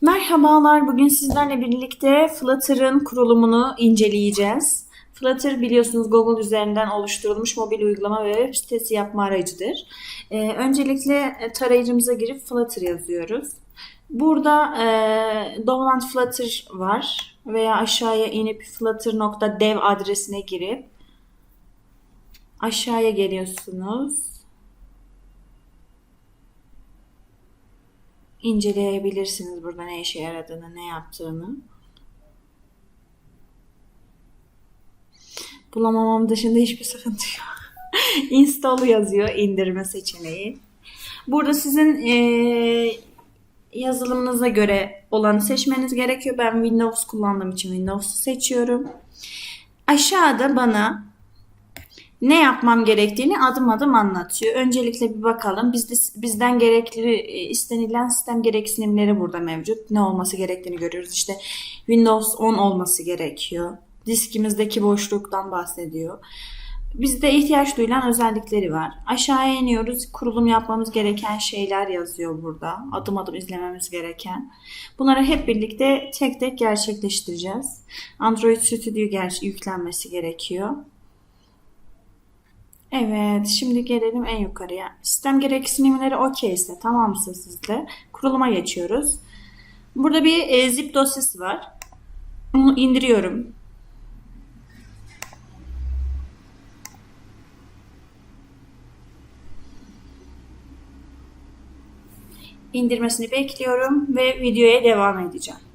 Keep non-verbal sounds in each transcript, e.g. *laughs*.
Merhabalar, bugün sizlerle birlikte Flutter'ın kurulumunu inceleyeceğiz. Flutter biliyorsunuz Google üzerinden oluşturulmuş mobil uygulama ve web sitesi yapma aracıdır. Ee, öncelikle e, tarayıcımıza girip Flutter yazıyoruz. Burada e, Download Flutter var veya aşağıya inip flutter.dev adresine girip aşağıya geliyorsunuz. İnceleyebilirsiniz burada ne işe yaradığını, ne yaptığını. Bulamamam dışında hiçbir sıkıntı yok. *laughs* Install yazıyor indirme seçeneği. Burada sizin eee, yazılımınıza göre olanı seçmeniz gerekiyor. Ben Windows kullandığım için Windows'u seçiyorum. Aşağıda bana ne yapmam gerektiğini adım adım anlatıyor. Öncelikle bir bakalım. Bizde, bizden gerekli e, istenilen sistem gereksinimleri burada mevcut. Ne olması gerektiğini görüyoruz. İşte Windows 10 olması gerekiyor. Diskimizdeki boşluktan bahsediyor. Bizde ihtiyaç duyulan özellikleri var. Aşağıya iniyoruz. Kurulum yapmamız gereken şeyler yazıyor burada. Adım adım izlememiz gereken. Bunları hep birlikte tek tek gerçekleştireceğiz. Android Studio ger- yüklenmesi gerekiyor. Evet, şimdi gelelim en yukarıya. Sistem gereksinimleri okey ise, tamamsa sizde kuruluma geçiyoruz. Burada bir e, zip dosyası var. Bunu indiriyorum. İndirmesini bekliyorum ve videoya devam edeceğim.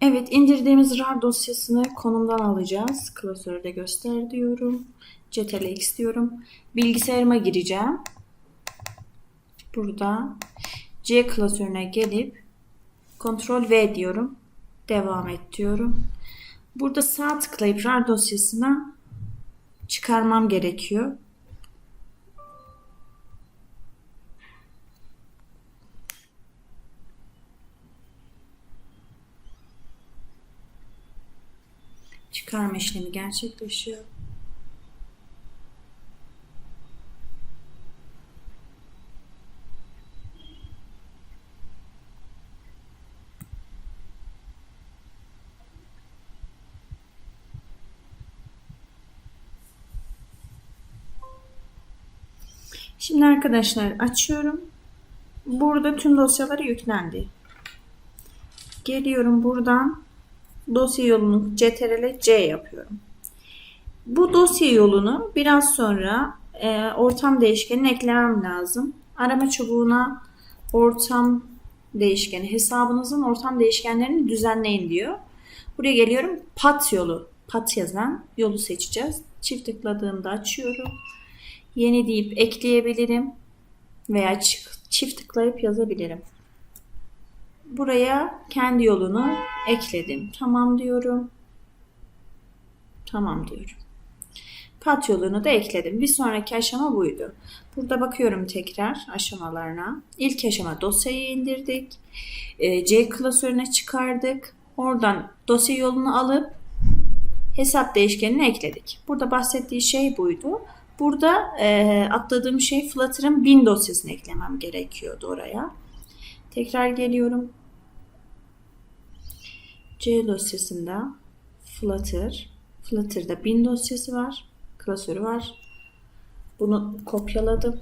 Evet, indirdiğimiz RAR dosyasını konumdan alacağız. Klasörde göster diyorum. CTRL-X diyorum. Bilgisayarıma gireceğim. Burada C klasörüne gelip Ctrl V diyorum. Devam et diyorum. Burada sağ tıklayıp RAR dosyasına çıkarmam gerekiyor. Çıkarma işlemi gerçekleşiyor. Şimdi arkadaşlar açıyorum. Burada tüm dosyaları yüklendi. Geliyorum buradan dosya yolunu CTRL C yapıyorum. Bu dosya yolunu biraz sonra e, ortam değişkenine eklemem lazım. Arama çubuğuna ortam değişkeni, hesabınızın ortam değişkenlerini düzenleyin diyor. Buraya geliyorum. Pat yolu. Pat yazan yolu seçeceğiz. Çift tıkladığımda açıyorum. Yeni deyip ekleyebilirim. Veya çift tıklayıp yazabilirim. Buraya kendi yolunu ekledim. Tamam diyorum. Tamam diyorum. Pat yolunu da ekledim. Bir sonraki aşama buydu. Burada bakıyorum tekrar aşamalarına. İlk aşama dosyayı indirdik. E, C klasörüne çıkardık. Oradan dosya yolunu alıp hesap değişkenini ekledik. Burada bahsettiği şey buydu. Burada e, atladığım şey Flutter'ın bin dosyasını eklemem gerekiyordu oraya. Tekrar geliyorum. C dosyasında Flutter, Flutter'da bin dosyası var, klasörü var. Bunu kopyaladım.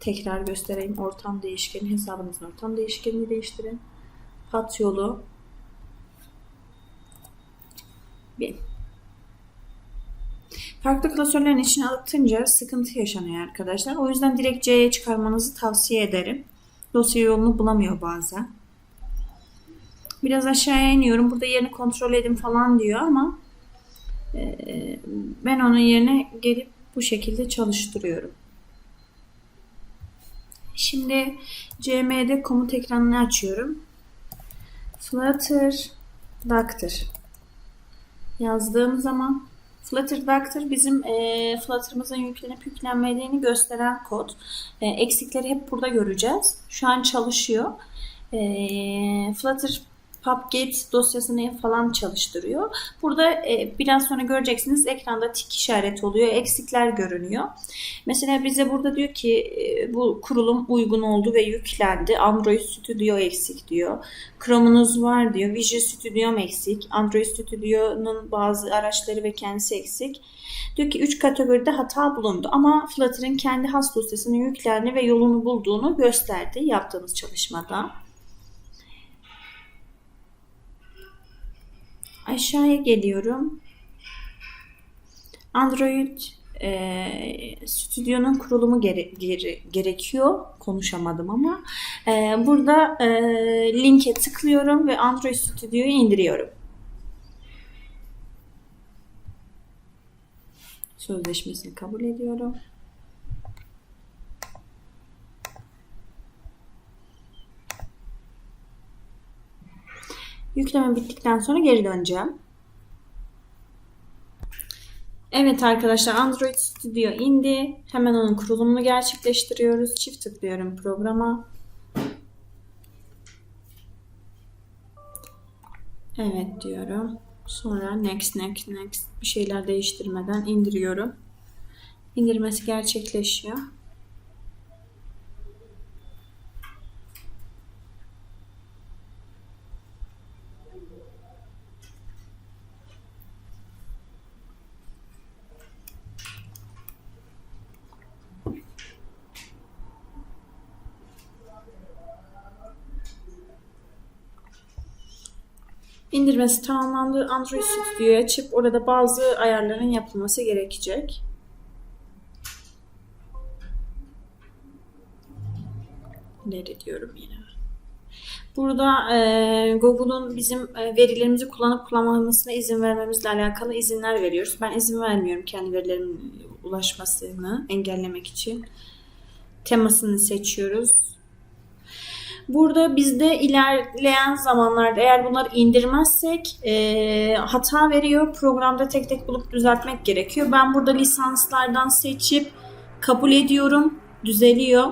Tekrar göstereyim. Ortam değişkeni, hesabınızın ortam değişkenini değiştirin. Pat yolu bin. Farklı klasörlerin içine atınca sıkıntı yaşanıyor arkadaşlar. O yüzden direkt C'ye çıkarmanızı tavsiye ederim. Dosya yolunu bulamıyor bazen. Biraz aşağıya iniyorum. Burada yerini kontrol edin falan diyor ama e, ben onun yerine gelip bu şekilde çalıştırıyorum. Şimdi CMD komut ekranını açıyorum. Flutter Doctor yazdığım zaman Flutter Doctor bizim e, Flutter'ımızın yüklenip yüklenmediğini gösteren kod. E, eksikleri hep burada göreceğiz. Şu an çalışıyor. E, Flutter PubGate dosyasını falan çalıştırıyor. Burada e, biraz sonra göreceksiniz ekranda tik işareti oluyor. Eksikler görünüyor. Mesela bize burada diyor ki e, bu kurulum uygun oldu ve yüklendi. Android Studio eksik diyor. Chrome'unuz var diyor. Visual Studio'm eksik. Android Studio'nun bazı araçları ve kendisi eksik. Diyor ki 3 kategoride hata bulundu ama Flutter'ın kendi has dosyasını yüklendi ve yolunu bulduğunu gösterdi yaptığımız çalışmada. Aşağıya geliyorum. Android e, stüdyonun kurulumu gere- gere- gerekiyor. Konuşamadım ama. E, burada e, linke tıklıyorum ve Android Studio'yu indiriyorum. Sözleşmesini kabul ediyorum. Yükleme bittikten sonra geri döneceğim. Evet arkadaşlar Android Studio indi. Hemen onun kurulumunu gerçekleştiriyoruz. Çift tıklıyorum programa. Evet diyorum. Sonra next next next bir şeyler değiştirmeden indiriyorum. İndirmesi gerçekleşiyor. İndirmesi tamamlandı. Android Studio'yu açıp orada bazı ayarların yapılması gerekecek. Nerede diyorum yine. Burada e, Google'un bizim e, verilerimizi kullanıp kullanmamasına izin vermemizle alakalı izinler veriyoruz. Ben izin vermiyorum kendi verilerimin ulaşmasını engellemek için. Temasını seçiyoruz. Burada bizde ilerleyen zamanlarda eğer bunları indirmezsek e, hata veriyor. Programda tek tek bulup düzeltmek gerekiyor. Ben burada lisanslardan seçip kabul ediyorum. Düzeliyor.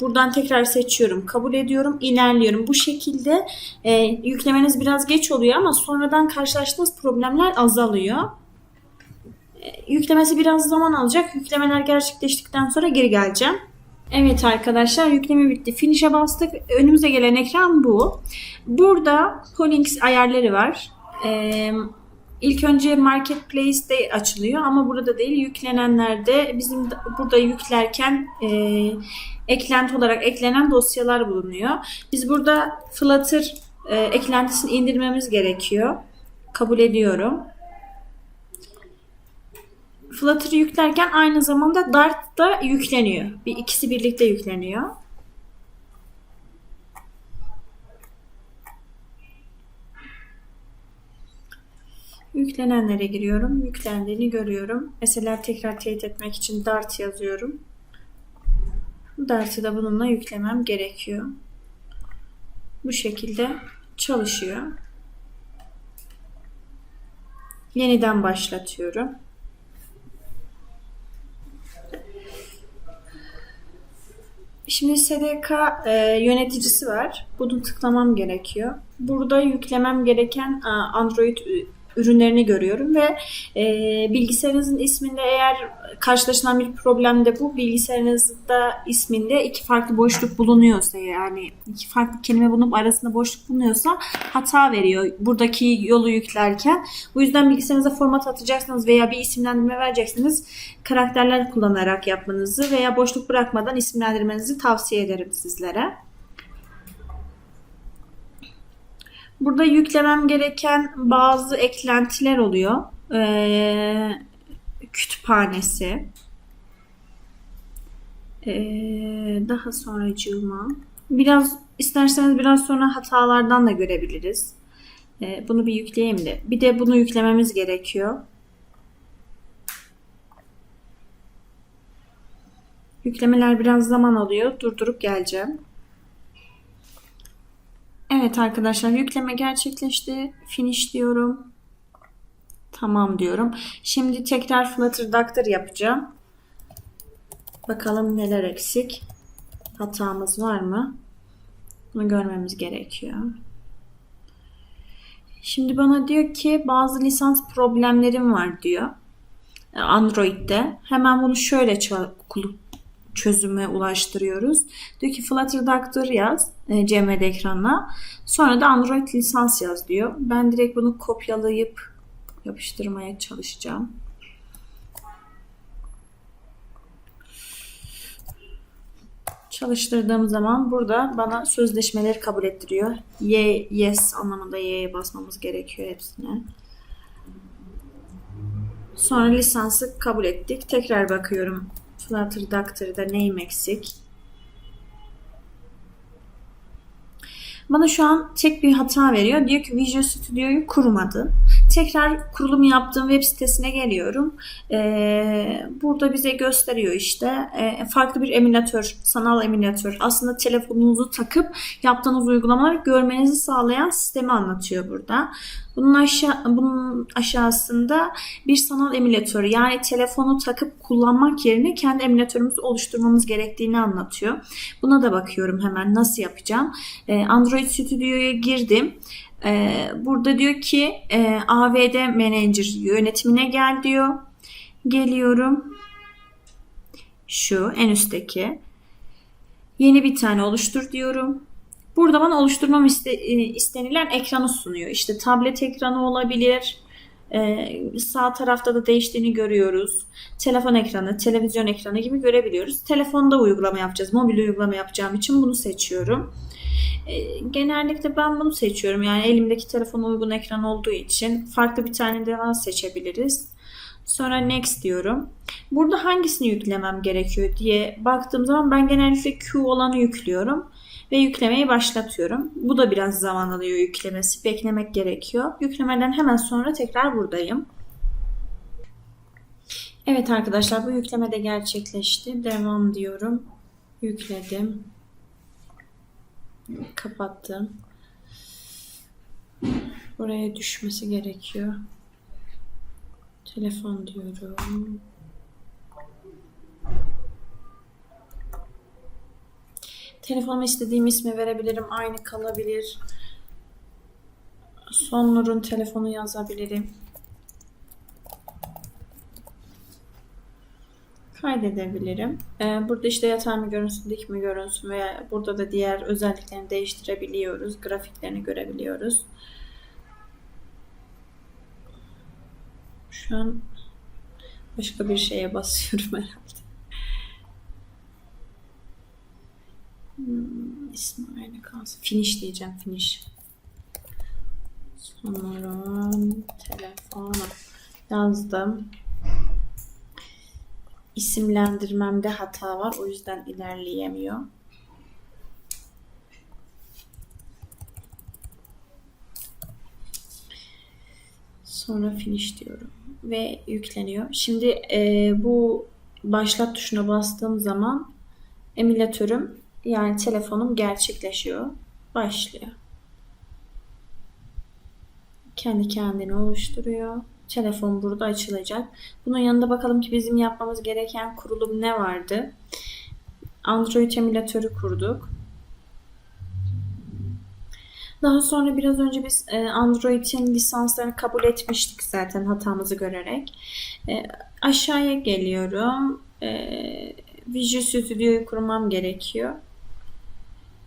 Buradan tekrar seçiyorum. Kabul ediyorum. ilerliyorum. Bu şekilde e, yüklemeniz biraz geç oluyor ama sonradan karşılaştığınız problemler azalıyor. E, yüklemesi biraz zaman alacak. Yüklemeler gerçekleştikten sonra geri geleceğim. Evet arkadaşlar yükleme bitti. Finish'e bastık. Önümüze gelen ekran bu. Burada Pollinx ayarları var. Ee, ilk önce Marketplace'de açılıyor ama burada değil. Yüklenenlerde bizim burada yüklerken e, eklenti olarak eklenen dosyalar bulunuyor. Biz burada Flutter e, eklentisini indirmemiz gerekiyor. Kabul ediyorum. Flutter'ı yüklerken aynı zamanda Dart da yükleniyor. Bir ikisi birlikte yükleniyor. Yüklenenlere giriyorum. Yüklendiğini görüyorum. Mesela tekrar teyit etmek için Dart yazıyorum. Dart'ı da bununla yüklemem gerekiyor. Bu şekilde çalışıyor. Yeniden başlatıyorum. Şimdi SDK e, yöneticisi var. Bunu tıklamam gerekiyor. Burada yüklemem gereken e, Android ürünlerini görüyorum ve e, bilgisayarınızın isminde eğer karşılaşılan bir problemde bu bilgisayarınızda isminde iki farklı boşluk bulunuyorsa yani iki farklı kelime bulunup arasında boşluk bulunuyorsa hata veriyor buradaki yolu yüklerken. Bu yüzden bilgisayarınıza format atacaksınız veya bir isimlendirme vereceksiniz. Karakterler kullanarak yapmanızı veya boşluk bırakmadan isimlendirmenizi tavsiye ederim sizlere. Burada yüklemem gereken bazı eklentiler oluyor. Ee, kütüphanesi. Ee, daha sonra cığıma. Biraz isterseniz biraz sonra hatalardan da görebiliriz. Ee, bunu bir yükleyeyim de. Bir de bunu yüklememiz gerekiyor. Yüklemeler biraz zaman alıyor. Durdurup geleceğim. Evet arkadaşlar yükleme gerçekleşti. Finish diyorum. Tamam diyorum. Şimdi tekrar Flutter Doctor yapacağım. Bakalım neler eksik. Hatamız var mı? Bunu görmemiz gerekiyor. Şimdi bana diyor ki bazı lisans problemlerim var diyor. Android'de. Hemen bunu şöyle çözüme ulaştırıyoruz. Diyor ki Flutter Doctor yaz e, CMD ekranına. Sonra da Android lisans yaz diyor. Ben direkt bunu kopyalayıp yapıştırmaya çalışacağım. Çalıştırdığım zaman burada bana sözleşmeleri kabul ettiriyor. Y, yes anlamında Y'ye basmamız gerekiyor hepsine. Sonra lisansı kabul ettik. Tekrar bakıyorum. Flutter Doctor'da neyim eksik? Bana şu an tek bir hata veriyor. Diyor ki Visual Studio'yu kurmadın. Tekrar kurulum yaptığım web sitesine geliyorum. Ee, burada bize gösteriyor işte e, farklı bir emülatör, sanal emülatör. Aslında telefonunuzu takıp yaptığınız uygulamaları görmenizi sağlayan sistemi anlatıyor burada. Bunun aşağı bunun aşağısında bir sanal emülatör yani telefonu takıp kullanmak yerine kendi emülatörümüzü oluşturmamız gerektiğini anlatıyor. Buna da bakıyorum hemen nasıl yapacağım. Ee, Android Studio'ya girdim. Ee, burada diyor ki e, AVD Manager yönetimine gel diyor. Geliyorum. Şu en üstteki. Yeni bir tane oluştur diyorum. Burada bana oluşturmam iste, e, istenilen ekranı sunuyor. İşte tablet ekranı olabilir. Ee, sağ tarafta da değiştiğini görüyoruz. Telefon ekranı, televizyon ekranı gibi görebiliyoruz. Telefonda uygulama yapacağız. Mobil uygulama yapacağım için bunu seçiyorum. Ee, genellikle ben bunu seçiyorum. Yani elimdeki telefon uygun ekran olduğu için farklı bir tane daha seçebiliriz. Sonra next diyorum. Burada hangisini yüklemem gerekiyor diye baktığım zaman ben genellikle Q olanı yüklüyorum ve yüklemeyi başlatıyorum. Bu da biraz zaman alıyor yüklemesi. Beklemek gerekiyor. Yüklemeden hemen sonra tekrar buradayım. Evet arkadaşlar bu yükleme de gerçekleşti. Devam diyorum. Yükledim. Kapattım. Buraya düşmesi gerekiyor. Telefon diyorum. Telefonuma istediğim ismi verebilirim. Aynı kalabilir. Son Nur'un telefonu yazabilirim. Kaydedebilirim. Ee, burada işte yatay mı görünsün, dik mi görünsün veya burada da diğer özelliklerini değiştirebiliyoruz. Grafiklerini görebiliyoruz. Şu an başka bir şeye basıyorum *laughs* herhalde. Hmm, ismi aynı kalsın. Finish diyeceğim. Finish. Sonra telefonu yazdım. İsimlendirmemde hata var. O yüzden ilerleyemiyor. Sonra finish diyorum. Ve yükleniyor. Şimdi e, bu başlat tuşuna bastığım zaman emülatörüm yani telefonum gerçekleşiyor. Başlıyor. Kendi kendini oluşturuyor. Telefon burada açılacak. Bunun yanında bakalım ki bizim yapmamız gereken kurulum ne vardı? Android emülatörü kurduk. Daha sonra biraz önce biz e, Android'in lisanslarını kabul etmiştik zaten hatamızı görerek. E, aşağıya geliyorum. E, Visual Studio'yu kurmam gerekiyor.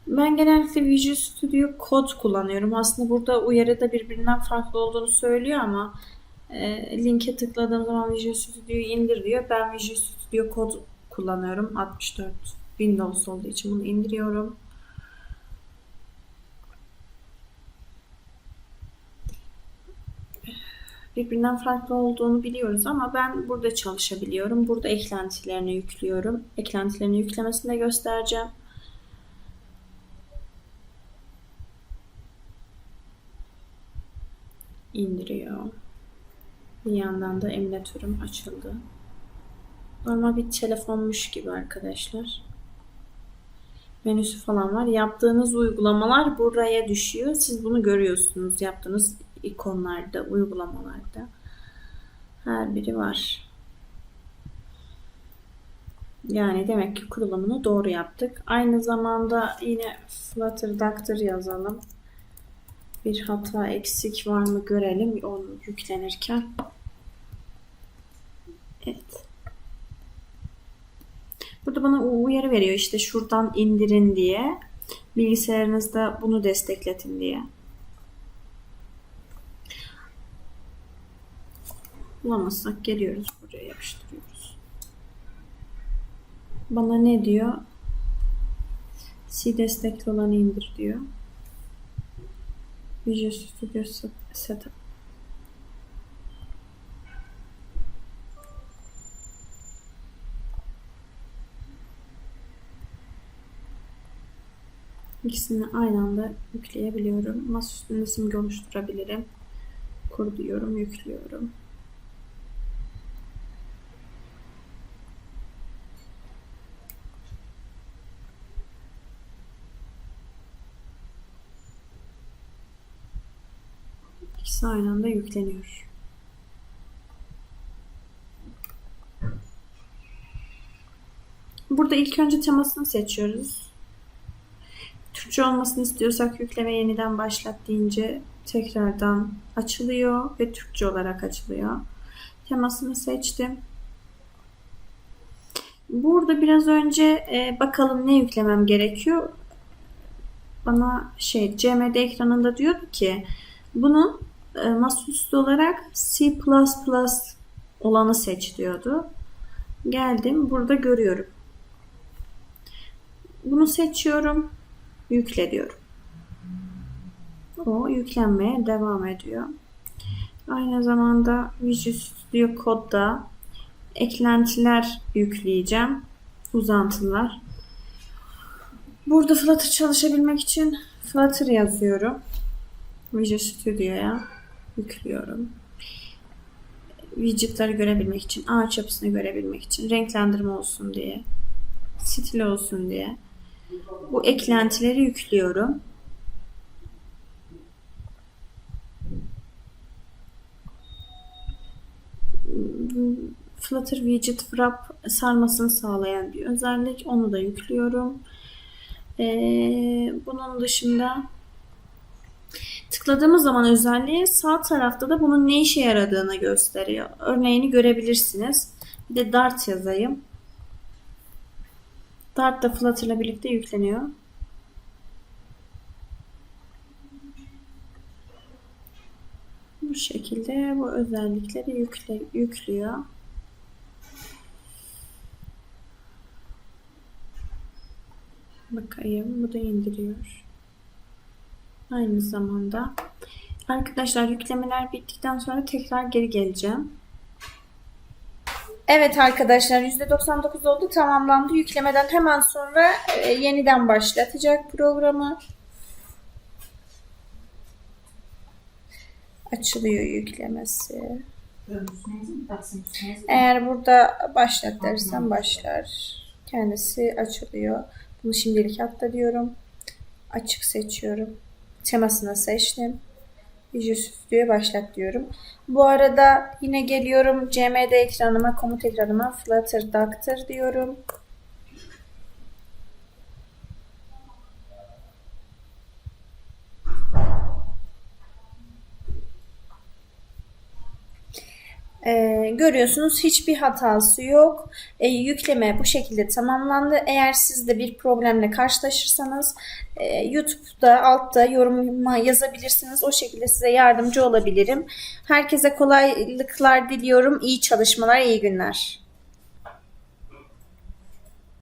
Ben genellikle Visual Studio Code kullanıyorum. Aslında burada uyarıda birbirinden farklı olduğunu söylüyor ama e, linke tıkladığım zaman Visual Studio'yu indir diyor. Ben Visual Studio Code kullanıyorum. 64 Windows olduğu için bunu indiriyorum. birbirinden farklı olduğunu biliyoruz ama ben burada çalışabiliyorum. Burada eklentilerini yüklüyorum. Eklentilerini yüklemesini de göstereceğim. indiriyor. Bir yandan da emülatörüm açıldı. Normal bir telefonmuş gibi arkadaşlar. Menüsü falan var. Yaptığınız uygulamalar buraya düşüyor. Siz bunu görüyorsunuz. Yaptığınız ikonlarda, uygulamalarda. Her biri var. Yani demek ki kurulumunu doğru yaptık. Aynı zamanda yine Flutter Doctor yazalım. Bir hata eksik var mı görelim onu yüklenirken. Evet. Burada bana uyarı veriyor işte şuradan indirin diye. Bilgisayarınızda bunu destekletin diye. Bulamazsak geliyoruz buraya yapıştırıyoruz. Bana ne diyor? C destekli olanı indir diyor. Visual Studio Set- Setup. İkisini aynı anda yükleyebiliyorum. Masaüstünde simge oluşturabilirim. Kur yüklüyorum. İkisi aynı anda yükleniyor. Burada ilk önce temasını seçiyoruz. Türkçe olmasını istiyorsak yükleme yeniden başlat deyince tekrardan açılıyor ve Türkçe olarak açılıyor. Temasını seçtim. Burada biraz önce e, bakalım ne yüklemem gerekiyor. Bana şey CMD ekranında diyordu ki bunun e, masaüstü olarak C++ olanı seç diyordu. Geldim burada görüyorum. Bunu seçiyorum. Yükle diyorum. O yüklenmeye devam ediyor. Aynı zamanda Visual Studio Code'da eklentiler yükleyeceğim. Uzantılar. Burada Flutter çalışabilmek için Flutter yazıyorum. Visual Studio'ya yüklüyorum. Widget'ları görebilmek için, ağaç yapısını görebilmek için, renklendirme olsun diye, stil olsun diye bu eklentileri yüklüyorum. Flutter Widget Wrap sarmasını sağlayan bir özellik. Onu da yüklüyorum. Ee, bunun dışında tıkladığımız zaman özelliği sağ tarafta da bunun ne işe yaradığını gösteriyor. Örneğini görebilirsiniz. Bir de Dart yazayım. Dart da Flutter ile birlikte yükleniyor. Bu şekilde bu özellikleri yükle, yüklüyor. Bakayım bu da indiriyor. Aynı zamanda arkadaşlar yüklemeler bittikten sonra tekrar geri geleceğim. Evet arkadaşlar %99 oldu tamamlandı. Yüklemeden hemen sonra e, yeniden başlatacak programı. Açılıyor yüklemesi. Eğer burada başlat dersem başlar. Kendisi açılıyor. Bunu şimdilik atla diyorum. Açık seçiyorum. Temasını seçtim. Studio'ya başlat diyorum. Bu arada yine geliyorum CMD ekranıma, komut ekranıma Flutter Doctor diyorum. Ee, görüyorsunuz hiçbir hatası yok. Ee, yükleme bu şekilde tamamlandı. Eğer siz de bir problemle karşılaşırsanız e, YouTube'da altta yoruma yazabilirsiniz. O şekilde size yardımcı olabilirim. Herkese kolaylıklar diliyorum. İyi çalışmalar, iyi günler.